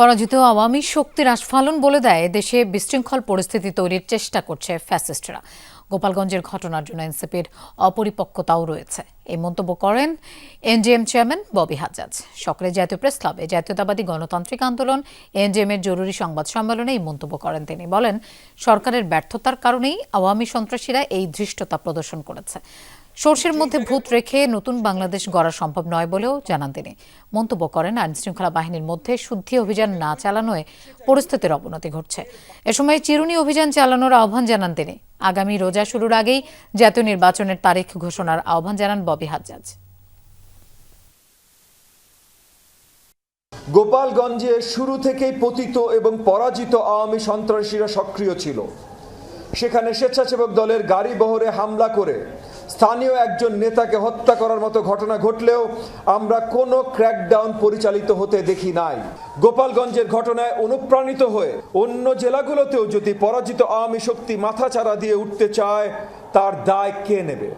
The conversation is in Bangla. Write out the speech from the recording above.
পরাজিত আওয়ামী শক্তির আস্ফালন বলে দেয় দেশে বিশৃঙ্খল পরিস্থিতি তৈরির চেষ্টা করছে ফ্যাসিস্টরা। গোপালগঞ্জের ঘটনার জন্য এনসিপির অপরিপক্কতাও রয়েছে। এই মন্তব্য করেন এনজিএম চেয়ারম্যান ববি হাজাজ। সকালে জাতীয় প্রেস ক্লাবে জাতীয়তাবাদী গণতান্ত্রিক আন্দোলন এনজিএম এর জরুরি সংবাদ সম্মেলনে এই মন্তব্য করেন তিনি। বলেন, সরকারের ব্যর্থতার কারণেই আওয়ামী সন্ত্রাসীরা এই ধৃষ্টতা প্রদর্শন করেছে। সর্ষের মধ্যে ভূত রেখে নতুন বাংলাদেশ গড়া সম্ভব নয় বলেও জানান তিনি। মন্তব্য করেন আইন শৃঙ্খলা বাহিনীর মধ্যে শুদ্ধি অভিযান না চালানোয় পরিস্থিতির অবনতি ঘটছে। এ সময় চিরুনি অভিযান চালানোর আহ্বান জানান তিনি। আগামী রোজা শুরুর আগেই জাতীয় নির্বাচনের তারিখ ঘোষণার আহ্বান জানান ববি হাজ্জাজ। গোপালগঞ্জে শুরু থেকেই পতিত এবং পরাজিত আওয়ামী সন্ত্রাসীরা সক্রিয় ছিল। সেখানে স্বেচ্ছাসেবক দলের গাড়ি বহরে হামলা করে স্থানীয় একজন নেতাকে হত্যা করার মতো ঘটনা ঘটলেও আমরা কোনো ক্র্যাকডাউন পরিচালিত হতে দেখি নাই। গোপালগঞ্জের ঘটনায় অনুপ্রাণিত হয়ে অন্য জেলাগুলোতেও যদি পরাজিত আওয়ামী শক্তি মাথাচাড়া দিয়ে উঠতে চায়, তার দায় কে নেবে?